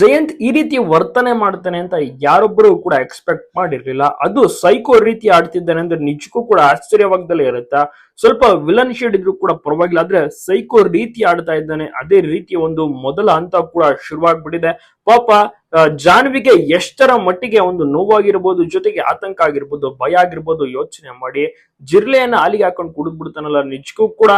ಜಯಂತ್ ಈ ರೀತಿ ವರ್ತನೆ ಮಾಡ್ತಾನೆ ಅಂತ ಯಾರೊಬ್ಬರು ಕೂಡ ಎಕ್ಸ್ಪೆಕ್ಟ್ ಮಾಡಿರ್ಲಿಲ್ಲ. ಅದು ಸೈಕೋ ರೀತಿ ಆಡ್ತಿದ್ದಾನೆ ಅಂದ್ರೆ ನಿಜಕ್ಕೂ ಕೂಡ ಆಶ್ಚರ್ಯವಾಗ್ದಲೇ ಇರುತ್ತಾ? ಸ್ವಲ್ಪ ವಿಲನ್ ಶೇಡ್ ಇದ್ರು ಕೂಡ ಪರವಾಗಿಲ್ಲ, ಆದ್ರೆ ಸೈಕೋ ರೀತಿ ಆಡ್ತಾ ಇದ್ದಾನೆ. ಅದೇ ರೀತಿ ಒಂದು ಮೊದಲ ಹಂತ ಕೂಡ ಶುರುವಾಗ್ಬಿಟ್ಟಿದೆ. ಪಾಪ ಜಾನ್ವಿಗೆ ಎಷ್ಟರ ಮಟ್ಟಿಗೆ ಒಂದು ನೋವಾಗಿರ್ಬೋದು, ಜೊತೆಗೆ ಆತಂಕ ಆಗಿರ್ಬೋದು, ಭಯ ಆಗಿರ್ಬೋದು, ಯೋಚನೆ ಮಾಡಿ ಜಿರ್ಲೆಯನ್ನ ಅಲ್ಲಿಗೆ ಹಾಕೊಂಡು ಕುಡಿದ್ ಬಿಡ್ತಾನಲ್ಲ ನಿಜಕ್ಕೂ ಕೂಡ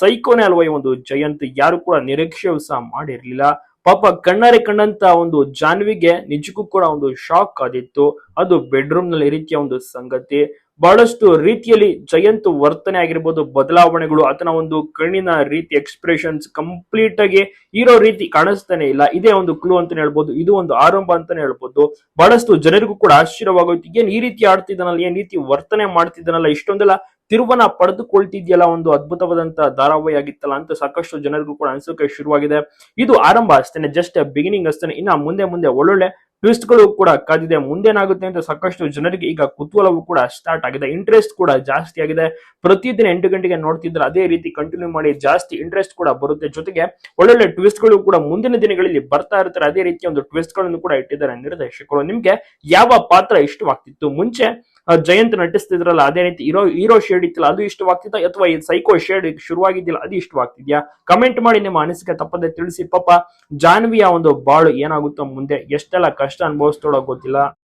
ಸೈಕೋನೇ ಅಲ್ವಾ ಈ ಒಂದು ಜಯಂತ್. ಯಾರು ಕೂಡ ನಿರೀಕ್ಷೆ ಸಹ ಮಾಡಿರ್ಲಿಲ್ಲ. ಪಾಪ ಕಣ್ಣಾರೆ ಕಂಡಂತ ಒಂದು ಜಾನ್ವಿಗೆ ನಿಜಕ್ಕೂ ಕೂಡ ಒಂದು ಶಾಕ್ ಆದಿತ್ತು. ಅದು ಬೆಡ್ರೂಮ್ನಲ್ಲಿ ರೀತಿಯ ಒಂದು ಸಂಗತಿ. ಬಹಳಷ್ಟು ರೀತಿಯಲ್ಲಿ ಜಯಂತ್ ವರ್ತನೆ ಆಗಿರ್ಬೋದು, ಬದಲಾವಣೆಗಳು, ಆತನ ಒಂದು ಕಣ್ಣಿನ ರೀತಿ ಎಕ್ಸ್ಪ್ರೆಷನ್ಸ್ ಕಂಪ್ಲೀಟ್ ಆಗಿ ಇರೋ ರೀತಿ ಕಾಣಿಸ್ತಾನೆ ಇಲ್ಲ. ಇದೇ ಒಂದು ಕ್ಲೂ ಅಂತಾನೆ ಹೇಳ್ಬೋದು, ಇದು ಒಂದು ಆರಂಭ ಅಂತಾನೆ ಹೇಳ್ಬೋದು. ಬಹಳಷ್ಟು ಜನರಿಗೂ ಕೂಡ ಆಶ್ಚರ್ಯವಾಗೋಯ್ತು, ಏನ್ ಈ ರೀತಿ ಆಡ್ತಿದ್ದಾನಲ್ಲ, ಏನ್ ರೀತಿ ವರ್ತನೆ ಮಾಡ್ತಿದ್ದಾನಲ್ಲ, ಇಷ್ಟೊಂದೆಲ್ಲ ತಿರುವನ್ನ ಪಡೆದುಕೊಳ್ತಿದ್ಯಲ್ಲ, ಒಂದು ಅದ್ಭುತವಾದಂತಹ ಧಾರಾವಾಹಿ ಆಗಿತ್ತಲ್ಲ ಅಂತ ಸಾಕಷ್ಟು ಜನರಿಗೂ ಕೂಡ ಅನ್ಸೋಕೆ ಶುರುವಾಗಿದೆ. ಇದು ಆರಂಭ ಅಷ್ಟೇನೆ ಜಸ್ಟ್ ಬಿಗಿನಿಂಗ್ ಅಷ್ಟೇನೆ. ಇನ್ನ ಮುಂದೆ ಮುಂದೆ ಒಳ್ಳೊಳ್ಳೆ ಟ್ವಿಸ್ಟ್ಗಳು ಕೂಡ ಕಾದಿದೆ. ಮುಂದೇನಾಗುತ್ತೆ ಅಂತ ಸಾಕಷ್ಟು ಜನರಿಗೆ ಈಗ ಕುತೂಹಲವು ಕೂಡ ಸ್ಟಾರ್ಟ್ ಆಗಿದೆ. ಇಂಟ್ರೆಸ್ಟ್ ಕೂಡ ಜಾಸ್ತಿ ಆಗಿದೆ. ಪ್ರತಿದಿನ ಎಂಟು ಗಂಟೆಗೆ ನೋಡ್ತಿದ್ರೆ ಅದೇ ರೀತಿ ಕಂಟಿನ್ಯೂ ಮಾಡಿ ಜಾಸ್ತಿ ಇಂಟ್ರೆಸ್ಟ್ ಕೂಡ ಬರುತ್ತೆ. ಜೊತೆಗೆ ಒಳ್ಳೊಳ್ಳೆ ಟ್ವಿಸ್ಟ್ಗಳು ಕೂಡ ಮುಂದಿನ ದಿನಗಳಲ್ಲಿ ಬರ್ತಾ ಇರ್ತಾರೆ. ಅದೇ ರೀತಿ ಒಂದು ಟ್ವಿಸ್ಟ್ಗಳನ್ನು ಕೂಡ ಇಟ್ಟಿದ್ದಾರೆ ನಿರ್ದೇಶಕರು. ನಿಮ್ಗೆ ಯಾವ ಪಾತ್ರ ಇಷ್ಟವಾಗ್ತಿತ್ತು? ಮುಂಚೆ ಜಯಂತ್ ನಟಿಸ್ತಿದ್ರಲ್ಲ, ಅದೇ ರೀತಿ ಇರೋ ಹೀರೋ ಶೇಡ್ ಇತ್ತಲ್ಲ, ಅದು ಇಷ್ಟವಾಗ್ತಿದ್ದ ಅಥವಾ ಸೈಕೋ ಶೇಡ್ ಶುರುವಾಗಿದ್ದಿಲ್ಲ ಅದು ಇಷ್ಟವಾಗ್ತಿದ್ಯಾ? ಕಮೆಂಟ್ ಮಾಡಿ ನಿಮ್ಮ ಅನಿಸಿಕೆ ತಪ್ಪದೆ ತಿಳಿಸಿ. ಪಾಪ ಜಾನ್ವಿಯ ಒಂದು ಬಾಳು ಏನಾಗುತ್ತೋ ಮುಂದೆ ಎಷ್ಟೆಲ್ಲ ಕಷ್ಟ ಅನುಭವಿಸ್ತೋಳೋ ಗೊತ್ತಿಲ್ಲ.